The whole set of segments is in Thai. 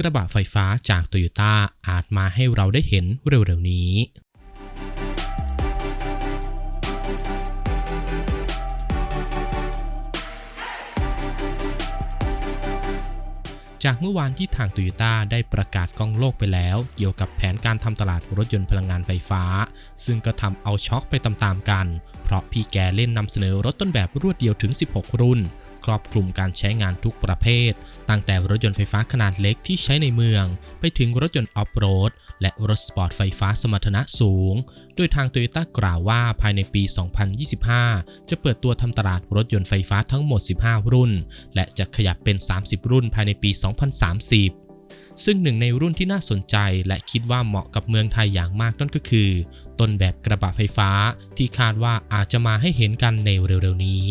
กระบะไฟฟ้าจากโตโยต้าอาจมาให้เราได้เห็นเร็วๆนี้จากเมื่อวานที่ทางโตโยต้าได้ประกาศกล้องโลกไปแล้ว เกี่ยวกับแผนการทำตลาดรถยนต์พลังงานไฟฟ้า ซึ่งก็ทำเอาช็อกไปตามๆกัน เพราะพี่แกเล่นนำเสนอรถต้นแบบรวดเดียวถึง 16 รุ่น รอบคลุมการใช้งานทุกประเภท ตั้งแต่รถยนต์ไฟฟ้าขนาดเล็กที่ใช้ในเมือง ไปถึงรถยนต์ออฟโรด และรถสปอร์ตไฟฟ้าสมรรถนะสูง โดยทางโตโยต้ากล่าวว่าภายในปี 2025 จะเปิดตัวทำตลาดรถยนต์ไฟฟ้าทั้งหมด 15 รุ่น และจะขยับเป็น 30 รุ่นภายในปี 2030ซึ่งหนึ่งในรุ่นที่น่าสนใจและคิดว่าเหมาะกับเมืองไทยอย่างมากนั่นก็คือ ต้นแบบกระบะไฟฟ้าที่คาดว่าอาจจะมาให้เห็นกันในเร็วๆนี้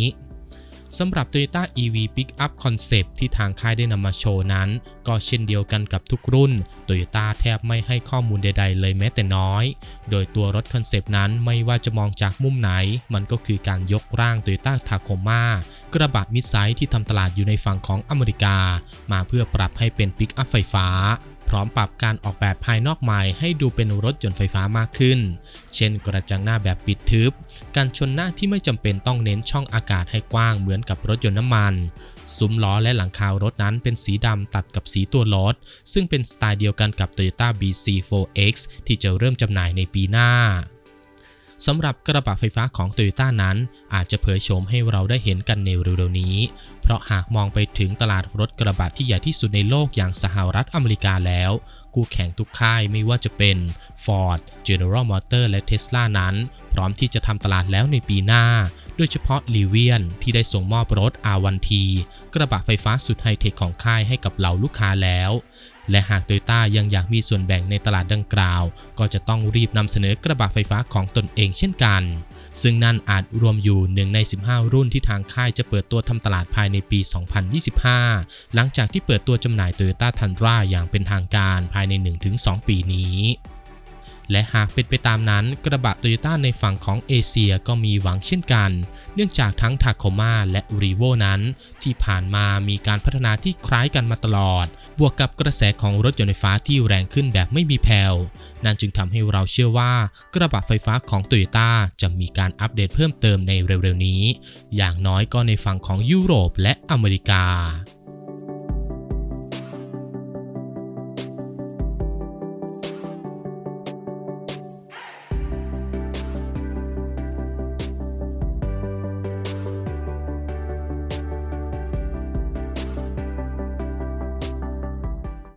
สำหรับ Toyota EV Pickup Concept ที่ทางค่ายได้นำมาโชว์นั้น ก็เช่นเดียวกันกับทุกรุ่น Toyota แทบไม่ให้ข้อมูลใด ๆ เลยแม้แต่น้อย โดยตัวรถคอนเซปต์นั้นไม่ว่าจะมองจากมุมไหน มันก็คือการยกร่าง Toyota Tacoma กระบะมิดไซส์ที่ทำตลาดอยู่ในฝั่งของอเมริกา มาเพื่อปรับให้เป็นปิกอัพไฟฟ้า พร้อมปรับการออกแบบภายนอกใหม่ให้ดูเป็นรถยนต์ไฟฟ้ามากขึ้น เช่นกระจังหน้าแบบปิดทึบ การชนหน้าที่ไม่จำเป็นต้องเน้นช่องอากาศให้กว้างเหมือนกับรถยนต์น้ำมัน ซุ้มล้อและหลังคารถนั้นเป็นสีดำตัดกับสีตัวรถ ซึ่งเป็นสไตล์เดียวกันกับ Toyota BC4X ที่จะเริ่มจำหน่ายในปีหน้า สำหรับกระบะไฟฟ้าของ Toyota นั้น อาจจะเผยโฉมให้เราได้เห็นกันในเร็วๆนี้ เพราะหากมองไปถึงตลาดรถกระบะที่ใหญ่ที่สุดในโลกอย่างสหรัฐอเมริกาแล้ว คู่แข่งทุกค่ายไม่ว่าจะเป็น Ford, General Motors และ Tesla นั้น พร้อมที่จะทำตลาดแล้วในปีหน้า โดยเฉพาะ l i v i a n ที่ได้ส่งมอบรถ R1T กระบะไฟฟ้าสุดไฮเทคของค่ายให้กับเหล่าลูกค้าแล้ว และหากโตโยต้ายังอยากมีส่วนแบ่งในตลาดดังกล่าว ก็จะต้องรีบนำเสนอกระบะไฟฟ้าของตนเองเช่นกัน ซึ่งนั่นอาจรวมอยู่หนึ่งใน 15 รุ่นที่ทางค่ายจะเปิดตัวทำตลาดภายในปี 2025 หลังจากที่เปิดตัวจำหน่ายโตโยต้าทันราอย่างเป็นทางการภายใน 1-2 ปีนี้ และหากเป็นไปตามนั้นกระบะโตโยต้าในฝั่งของเอเชียก็มีหวังเช่นกัน เนื่องจากทั้ง Tacoma และ r e v o นั้น ที่ผ่านมามีการพัฒนาที่คล้ายกันมาตลอด บวกกับกระแสของรถยนต์ไฟฟ้าที่แรงขึ้นแบบไม่มีแผ่วนั่นจึงทำให้เราเชื่อว่ากระบะไฟฟ้าของโตโยต้าจะมีการอัปเดตเพิ่มเติมในเร็วๆนี้ อย่างน้อยก็ในฝั่งของยุโรปและอเมริกา